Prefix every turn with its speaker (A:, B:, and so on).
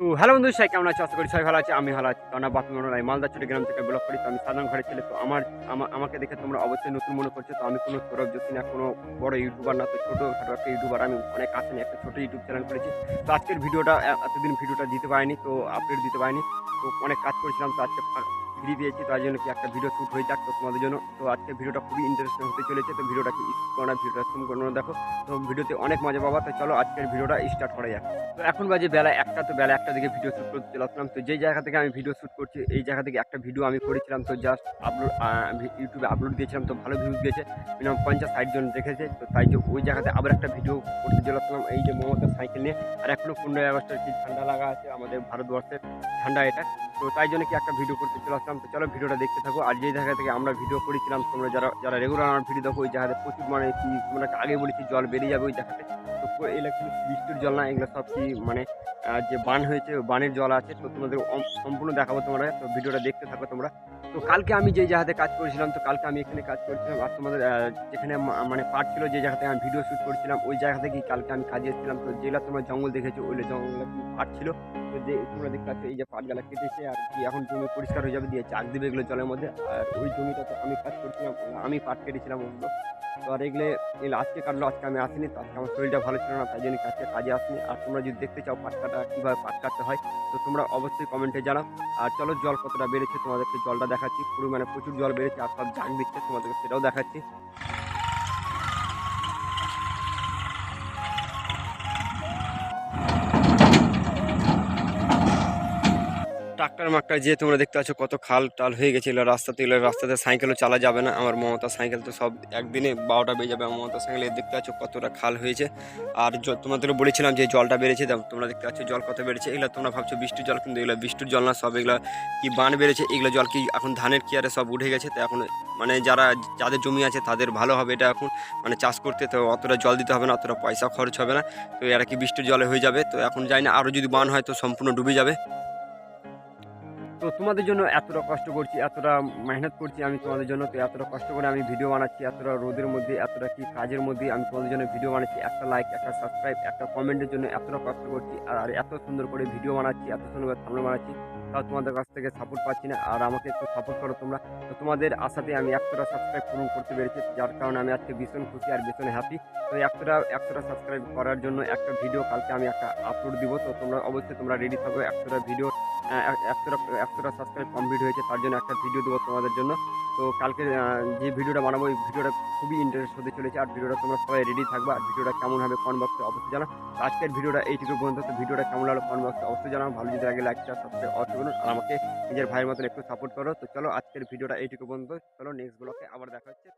A: তো হ্যালো বন্ধু সাই কেমন আছে? আশা করি সবাই ভালো আছে, আমি ভালো আছি। কারণ বাপি মনোরাই মালদা গ্রাম থেকে ব্লক করি। তো আমি সাধারণ ঘরে ছেলে, তো আমার আমাকে দেখে তোমরা অবশ্যই নতুন মনে করছ। তো আমি কোনো সৌরভ যোশী না, কোনো বড় ইউটিউবার না, তো ছোটো ছোটো একটা ইউটিউবার আমি অনেক আছে না একটা ছোটো ইউটিউব চ্যানেল করেছি। তো আজকের ভিডিওটা, এতদিন ভিডিওটা দিতে পারিনি, তো আপডেট দিতে পারিনি। তো অনেক কাজ করেছিলাম, তো আজকে ফ্রি পেয়েছি, তার জন্য কি একটা ভিডিও শ্যুট হয়ে যাক তো তোমাদের জন্য। তো আজকে ভিডিওটা খুবই ইন্টারেস্টিং হতে চলেছে, তো ভিডিওটা কি স্কিপ করো না ভিডিওটা শুরু করো না, দেখো। তো ভিডিওতে অনেক মজা পাবা, তো চলো আজকের ভিডিওটা স্টার্ট করা যাক। তো এখন বাজে বেলা একটা, তো বেলা একটা দিকে ভিডিও শ্যুট করতে চলাছিলাম। তো যেই জায়গা থেকে আমি ভিডিও শ্যুট করছি, এই জায়গা থেকে একটা ভিডিও আমি করেছিলাম, তো জাস্ট আপলোড ইউটিউবে আপলোড দিয়েছিলাম, তো ভালো ভিউজ দিয়েছে। মিনিমাম পঞ্চাশ, ষাট জন দেখেছে, তো তাই যে ওই জায়গাতে আবার একটা ভিডিও করতে চলাছিলাম, এই যে মমতার সাইকেল নিয়ে। আর এখনও পনেরোই আগস্টের কি ঠান্ডা লাগা আছে আমাদের ভারতবর্ষের ঠান্ডা এটা। তো তাই জন্য কি একটা ভিডিও করতে চলে আসলাম। তো চলো ভিডিওটা দেখতে থাকো। আর যে জায়গা থেকে আমরা ভিডিও করেছিলাম, তোমরা যারা যারা রেগুলার আমার ভিডিও দেখো, ওই জায়গাতে প্রচুর মানে কি, তোমরা আগে বলেছি, জল বেরিয়ে যাবে ওই জায়গাতে। তো এগুলো বৃষ্টির জল না, এগুলো সব কি মানে যে বান হয়েছে, বানের জল আছে। তো তোমাদের সম্পূর্ণ দেখাবো তোমরা তো ভিডিওটা দেখতে থাকো তোমরা। তো কালকে আমি যে জায়গাতে কাজ করেছিলাম, তো কালকে আমি এখানে কাজ করেছিলাম। আর তোমাদের যেখানে মানে পার্ট ছিল যে জায়গাতে আমি ভিডিও শ্যুট করেছিলাম, ওই জায়গা থেকেই কালকে আমি কাজে এসেছিলাম। তো যেগুলো তোমরা জঙ্গল দেখেছ ওই জঙ্গলে পার্ট ছিল। তো যে, তোমরা দেখতে পাচ্ছ এই যে পাটগালা কেটেছে, আর কি এখন জমি পরিষ্কার হয়ে যাবে, দিয়ে চাক দেবে এগুলো জলের মধ্যে। আর ওই জমিটাতে আমি কাজ করছিলাম, আমি পাট কেটেছিলাম ওগুলো। তো আর এগুলো এই আজকে কাটলো, আজকে আমি আসিনি, তো আজকে আমার শরীরটা ভালো ছিল না, তাই জন্য আজকে কাজে আসিনি। আর তোমরা যদি দেখতে চাও পাট কাটা কীভাবে পাট কাটতে হয়, তো তোমরা অবশ্যই কমেন্টে জানাও। আর চলো, জল কতটা বেড়েছে তোমাদেরকে জলটা দেখাচ্ছি। মানে প্রচুর জল বেড়েছে, আর সব জাগ দিচ্ছে তোমাদেরকে সেটাও দেখাচ্ছি। ট্রাক্টর মাক্টার যে তোমরা দেখতে পাচ্ছ কত খাল টাল হয়ে গেছে, এগুলো রাস্তাতে এগুলো রাস্তাতে সাইকেলও চালা যাবে না। আমার মমতা সাইকেল তো সব একদিনে বারোটা বেজে যাবে। আমার মমতা সাইকেলে দেখতে পাচ্ছ কতটা খাল হয়েছে। আর তোমাদের বলেছিলাম যে জলটা বেড়েছে তোমরা দেখতে পাচ্ছ জল কত বেড়েছে। এগুলো তোমরা ভাবছ বৃষ্টির জল, কিন্তু এগুলো বৃষ্টির জল না, সব এগুলো কি বান বেড়েছে, এগুলো জল কি এখন ধানের কিয়ারে সব উঠে গেছে। তো এখন মানে যারা, যাদের জমি আছে তাদের ভালো হবে এটা এখন। মানে চাষ করতে তো অতটা জল দিতে হবে না, অতটা পয়সা খরচ হবে না। তো এরা কি বৃষ্টির জলে হয়ে যাবে? তো এখন যাই না আরও যদি বান হয় তো সম্পূর্ণ ডুবে যাবে। তো তোমাদের জন্য এতটা কষ্ট করছি, এতটা মেহনত করছি আমি তোমাদের জন্য, তো এতটা কষ্ট করে আমি ভিডিও বানাচ্ছি, এতটা রোদের মধ্যে, এতটা কি কাজের মধ্যে আমি তোমাদের জন্য ভিডিও বানাচ্ছি, একটা লাইক একটা সাবস্ক্রাইব একটা কমেন্টের জন্য এতটা কষ্ট করছি, আর এত সুন্দর করে ভিডিও বানাচ্ছি, এত সুন্দর করে সামনে বানাচ্ছি, তাও তোমাদের কাছ থেকে সাপোর্ট পাচ্ছি না, আর আমাকে একটু সাপোর্ট করো তোমরা। তো তোমাদের আশাতে আমি একশোটা সাবস্ক্রাইব পূরণ করতে পেরেছি, যার কারণে আমি আজকে ভীষণ খুশি আর ভীষণ হ্যাপি তো একশোটা একশোটা সাবস্ক্রাইব করার জন্য একটা ভিডিও কালকে আমি একটা আপলোড দিব, তো তোমরা অবশ্যই তোমরা রেডি থাকো একশোটা ভিডিও একশোটা একশোটা সাবস্ক্রাইব কমপ্লিট হয়েছে, তার জন্য একটা ভিডিও দেবো তোমাদের জন্য। তো কালকে যে ভিডিওটা বানাবো ওই ভিডিওটা খুবই ইন্টারেস্ট হতে চলেছে, আর ভিডিওটা তোমরা সবাই রেডি থাকবে, আর ভিডিওটা কেমন হবে কমেন্ট বক্সে অবশ্যই জানাও। আজকের ভিডিওটা এইটুকু পর্যন্ত, তো ভিডিওটা কেমন লাগল কমেন্ট বক্সে অবশ্যই জানাও। ভালো যদি লাগে লাইক সাবস্ক্রাইব অবশ্যই করুন, আর আমাকে নিজের ভাইয়ের মতন একটু সাপোর্ট করো। তো চলো আজকের ভিডিওটা এইটুকু পর্যন্ত, চলো নেক্সট ব্লকে আবার দেখা হচ্ছে।